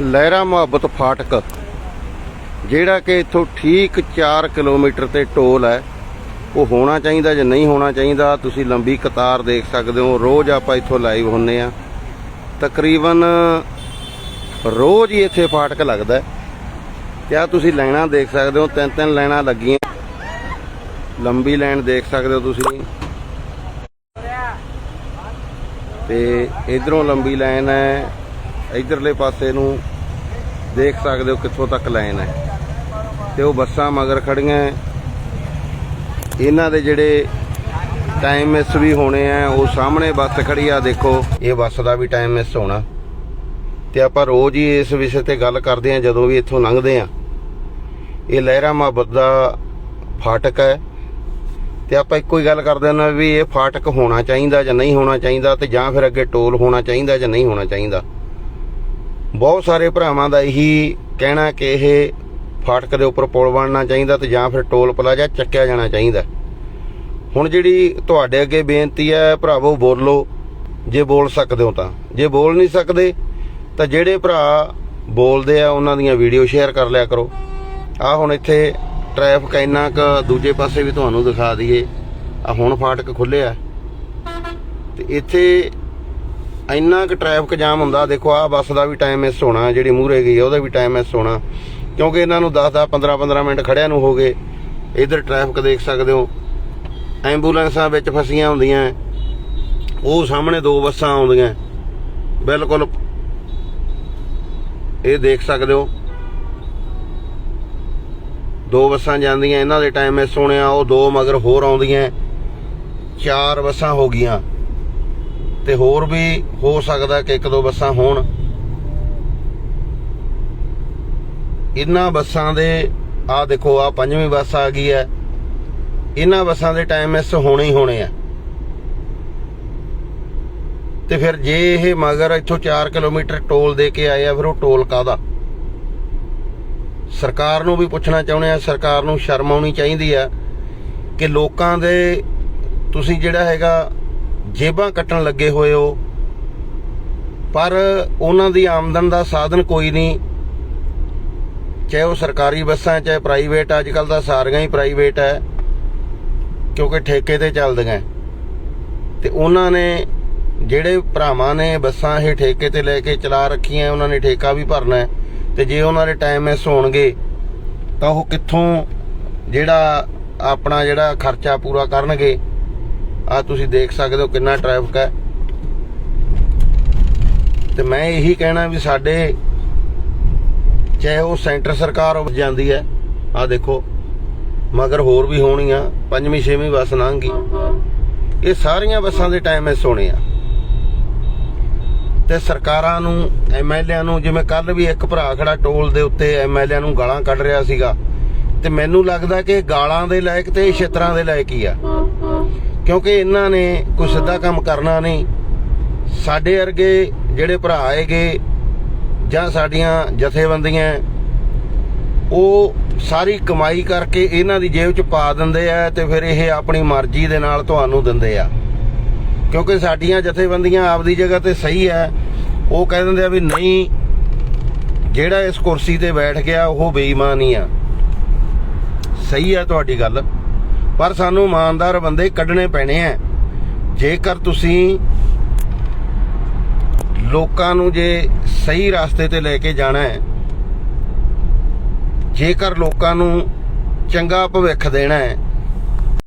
ਲਹਿਰਾ ਮੁਹੱਬਤ ਫਾਟਕ, ਜਿਹੜਾ ਕਿ ਇੱਥੋਂ ਠੀਕ 4 ਕਿਲੋਮੀਟਰ ਤੇ ਟੋਲ ਹੈ, ਉਹ ਹੋਣਾ ਚਾਹੀਦਾ ਜਾਂ ਨਹੀਂ ਹੋਣਾ ਚਾਹੀਦਾ, ਤੁਸੀਂ ਲੰਬੀ ਕਤਾਰ ਦੇਖ ਸਕਦੇ ਹੋ, ਰੋਜ਼ ਆਪਾਂ ਇੱਥੋਂ ਲਾਈਵ ਹੁੰਨੇ ਆ। ਤਕਰੀਬਨ ਰੋਜ਼ ਹੀ ਇੱਥੇ ਫਾਟਕ ਲੱਗਦਾ ਹੈ। ਤੇ ਆਹ ਤੁਸੀਂ ਲਾਈਨਾਂ ਦੇਖ ਸਕਦੇ ਹੋ ਤਿੰਨ ਤਿੰਨ ਲਾਈਨਾਂ ਲੱਗੀਆਂ। ਲੰਬੀ ਲਾਈਨ ਦੇਖ ਸਕਦੇ ਹੋ ਤੁਸੀਂ। ਤੇ ਇਧਰੋਂ ਲੰਬੀ ਲਾਈਨ ਹੈ ਇਧਰਲੇ ਪਾਸੇ ਨੂੰ ਦੇਖ ਸਕਦੇ ਹੋ ਕਿੱਥੋਂ ਤੱਕ ਲਾਈਨ ਹੈ। ਤੇ ਉਹ ਬੱਸਾਂ ਮਗਰ ਖੜੀਆਂ ਇਹਨਾਂ ਦੇ ਜਿਹੜੇ ਟਾਈਮ ਮਿਸ ਵੀ ਹੋਣੇ ਆ ਉਹ ਸਾਹਮਣੇ ਬੱਸ ਖੜੀ ਆ, ਦੇਖੋ, ਇਹ ਬੱਸ ਦਾ ਵੀ ਟਾਈਮ ਮਿਸ ਹੋਣਾ। ਤੇ ਆਪਾਂ ਰੋਜ਼ ਹੀ ਇਸ ਵਿਸ਼ੇ ਤੇ ਗੱਲ ਕਰਦੇ ਆ ਜਦੋਂ ਵੀ ਇੱਥੋਂ ਲੰਘਦੇ ਆ ਇਹ ਲਹਿਰਾ ਮੁਹੱਬਤ ਦਾ ਫਾਟਕ ਹੈ। ਤੇ ਆਪਾਂ ਇੱਕੋ ਹੀ ਗੱਲ ਕਰਦੇ ਹਾਂ ਵੀ ਇਹ ਫਾਟਕ ਹੋਣਾ ਚਾਹੀਦਾ ਜਾਂ ਨਹੀਂ ਹੋਣਾ ਚਾਹੀਦਾ, ਤੇ ਜਾਂ ਫਿਰ ਅੱਗੇ ਟੋਲ ਹੋਣਾ ਚਾਹੀਦਾ ਜਾਂ ਨਹੀਂ ਹੋਣਾ ਚਾਹੀਦਾ। ਬਹੁਤ ਸਾਰੇ ਭਰਾਵਾਂ ਦਾ ਇਹੀ ਕਹਿਣਾ ਕਿ ਇਹ ਫਾਟਕ ਦੇ ਉੱਪਰ ਪੁਲ ਬਣਨਾ ਚਾਹੀਦਾ ਤੇ ਜਾਂ ਫਿਰ ਟੋਲ ਪਲਾਜ਼ਾ ਚੱਕਿਆ ਜਾਣਾ ਚਾਹੀਦਾ। ਹੁਣ ਜਿਹੜੀ ਤੁਹਾਡੇ ਅੱਗੇ ਬੇਨਤੀ ਹੈ, ਭਰਾਵੋ, ਬੋਲੋ ਜੇ ਬੋਲ ਸਕਦੇ ਹੋ ਤਾਂ। ਜੇ ਬੋਲ ਨਹੀਂ ਸਕਦੇ, ਤਾਂ ਜਿਹੜੇ ਭਰਾ ਬੋਲਦੇ ਆ, ਉਹਨਾਂ ਦੀਆਂ ਵੀਡੀਓ ਸ਼ੇਅਰ ਕਰ ਲਿਆ ਕਰੋ। ਆ ਹੁਣ ਇੱਥੇ ਟ੍ਰੈਫਿਕ ਇੰਨਾ ਕੁ ਦੂਜੇ ਪਾਸੇ ਵੀ ਤੁਹਾਨੂੰ ਦਿਖਾ ਦਈਏ। ਆ ਹੁਣ ਫਾਟਕ ਖੁੱਲਿਆ ਤੇ ਇੱਥੇ ਇੰਨਾ ਕੁ ਟ੍ਰੈਫਿਕ ਜਾਮ ਹੁੰਦਾ ਦੇਖੋ ਆਹ ਬੱਸ ਦਾ ਵੀ ਟਾਈਮ ਮਿਸ ਹੋਣਾ ਜਿਹੜੀ ਮੂਹਰੇ ਗਈ ਆ, ਉਹਦਾ ਵੀ ਟਾਈਮ ਮਿਸ ਹੋਣਾ। ਕਿਉਂਕਿ ਇਹਨਾਂ ਨੂੰ 10 10 15 15 ਮਿੰਟ ਖੜਿਆਂ ਨੂੰ ਹੋ ਗਏ। ਇਧਰ ਟ੍ਰੈਫਿਕ ਦੇਖ ਸਕਦੇ ਹੋ। ਐਂਬੂਲੈਂਸਾਂ ਵਿੱਚ ਫਸੀਆਂ ਹੁੰਦੀਆਂ। ਉਹ ਸਾਹਮਣੇ ਦੋ ਬੱਸਾਂ ਆਉਂਦੀਆਂ। ਬਿਲਕੁਲ। ਇਹ ਦੇਖ ਸਕਦੇ ਹੋ। ਦੋ ਬੱਸਾਂ ਜਾਂਦੀਆਂ ਇਹਨਾਂ ਦੇ ਟਾਈਮ ਮਿਸ ਹੋਣੇ ਆ ਉਹ ਦੋ ਮਗਰ ਹੋਰ ਆਉਂਦੀਆਂ। ਚਾਰ ਬੱਸਾਂ ਹੋ ਗਈਆਂ। ਤੇ ਹੋਰ ਵੀ ਹੋ ਸਕਦਾ ਕਿ ਇੱਕ ਦੋ ਬੱਸਾਂ ਹੋਣ। ਇਹਨਾਂ ਬੱਸਾਂ ਦੇ, ਆ ਦੇਖੋ, ਆ ਪੰਜਵੀਂ ਬੱਸ ਆ ਗਈ ਹੈ। ਇਹਨਾਂ ਬੱਸਾਂ ਦੇ ਟਾਈਮ ਮਿਸ ਹੋਣੇ ਹੀ ਹੋਣੇ ਆ। ਤੇ ਫਿਰ ਜੇ ਇਹ ਮਗਰ ਇੱਥੋਂ 4 ਕਿਲੋਮੀਟਰ ਟੋਲ ਦੇ ਕੇ ਆਏ ਆ, ਫਿਰ ਉਹ ਟੋਲ ਕਾਦਾ ਸਰਕਾਰ ਨੂੰ ਵੀ ਪੁੱਛਣਾ ਚਾਹੁੰਦੇ ਆ, ਸਰਕਾਰ ਨੂੰ ਸ਼ਰਮ ਆਉਣੀ ਚਾਹੀਦੀ ਆ ਕਿ ਲੋਕਾਂ ਦੇ, ਤੁਸੀਂ ਜਿਹੜਾ ਹੈਗਾ ਜੇਬਾਂ ਕੱਟਣ ਲੱਗੇ ਹੋਏ ਹੋ। ਪਰ ਉਹਨਾਂ ਦੀ ਆਮਦਨ ਦਾ ਸਾਧਨ ਕੋਈ ਨਹੀਂ। ਚਾਹੇ ਉਹ ਸਰਕਾਰੀ ਬੱਸਾਂ, ਚਾਹੇ ਪ੍ਰਾਈਵੇਟ ਅੱਜ ਕੱਲ ਤਾਂ ਸਾਰੀਆਂ ਹੀ ਪ੍ਰਾਈਵੇਟ ਹੈ, ਕਿਉਂਕਿ ਠੇਕੇ ਤੇ ਚੱਲਦੀਆਂ ਤੇ ਉਹਨਾਂ ਨੇ ਜਿਹੜੇ ਭਰਾਵਾਂ ਨੇ ਬੱਸਾਂ ਇਹ ਠੇਕੇ ਤੇ ਲੈ ਕੇ ਚਲਾ ਰੱਖੀਆਂ, ਉਹਨਾਂ ਨੇ ਠੇਕਾ ਵੀ ਭਰਨਾ ਹੈ। ਤੇ ਜੇ ਉਹਨਾਂ ਦੇ ਟਾਈਮ ਮਿਸ ਹੋਣਗੇ, ਤਾਂ ਉਹ ਕਿੱਥੋਂ ਜਿਹੜਾ ਆਪਣਾ ਜਿਹੜਾ ਖਰਚਾ ਪੂਰਾ ਕਰਨਗੇ? ਆ ਤੁਸੀਂ ਦੇਖ ਸਕਦੇ ਹੋ ਕਿੰਨਾ ਟ੍ਰੈਫਿਕ ਹੈ। ਤੇ ਮੈਂ ਇਹੀ ਕਹਿਣਾ ਵੀ ਸਾਡੇ ਚਾਹੇ ਉਹ ਸੈਂਟਰ ਸਰਕਾਰ ਹੋ ਜਾਂਦੀ ਹੈ ਆ ਦੇਖੋ, ਮਗਰ ਹੋਰ ਵੀ ਹੋਣੀਆਂ, ਪੰਜਵੀਂ, ਛੇਵੀਂ ਬੱਸ ਲੰਘ ਇਹ ਸਾਰੀਆਂ ਬੱਸਾਂ ਦੇ ਟਾਈਮ ਮਿਸ ਹੋਣੇ ਆ। ਤੇ ਸਰਕਾਰਾਂ ਨੂੰ ਐਮਐਲਏ ਨੂੰ, ਜਿਵੇਂ ਕੱਲ ਵੀ ਇੱਕ ਭਰਾ ਖੜਾ ਟੋਲ ਦੇ ਉੱਤੇ ਐਮਐਲਏ ਨੂੰ ਗਾਲਾਂ ਕੱਢ ਰਿਹਾ ਸੀਗਾ, ਤੇ ਮੈਨੂੰ ਲੱਗਦਾ ਕਿ ਗਾਲਾਂ ਦੇ ਲਾਇਕ ਤੇ ਇਹ ਛਿੱਤਰਾਂ ਦੇ ਲਾਇਕ ਹੀ ਆ। ਕਿਉਂਕਿ ਇਹਨਾਂ ਨੇ ਕੋਈ ਸਿੱਧਾ ਕੰਮ ਕਰਨਾ ਨਹੀਂ। ਸਾਡੇ ਵਰਗੇ ਜਿਹੜੇ ਭਰਾ ਆਏਗੇ ਜਾਂ ਸਾਡੀਆਂ ਜਥੇਬੰਦੀਆਂ ਉਹ ਸਾਰੀ ਕਮਾਈ ਕਰਕੇ ਇਹਨਾਂ ਦੀ ਜੇਬ 'ਚ ਪਾ ਦਿੰਦੇ ਆ ਤੇ ਫਿਰ ਇਹ ਆਪਣੀ ਮਰਜ਼ੀ ਦੇ ਨਾਲ ਤੁਹਾਨੂੰ ਦਿੰਦੇ ਆ। ਕਿਉਂਕਿ ਸਾਡੀਆਂ ਜਥੇਬੰਦੀਆਂ ਆਪਦੀ ਜਗ੍ਹਾ ਤੇ ਸਹੀ ਹੈ। ਉਹ ਕਹਿ ਦਿੰਦੇ ਆ ਵੀ ਨਹੀਂ ਜਿਹੜਾ ਇਸ ਕੁਰਸੀ ਤੇ ਬੈਠ ਗਿਆ ਉਹ ਬੇਈਮਾਨ ਹੀ ਆ। ਸਹੀ ਹੈ ਤੁਹਾਡੀ ਗੱਲ। ਪਰ ਸਾਨੂੰ ਇਮਾਨਦਾਰ ਬੰਦੇ ਕੱਢਣੇ ਪੈਣੇ ਆ। ਜੇਕਰ ਤੁਸੀਂ ਲੋਕਾਂ ਨੂੰ ਜੇ ਸਹੀ ਰਸਤੇ ਤੇ ਲੈ ਕੇ ਜਾਣਾ ਹੈ, ਜੇਕਰ ਲੋਕਾਂ ਨੂੰ ਚੰਗਾ ਭਵਿੱਖ ਦੇਣਾ ਹੈ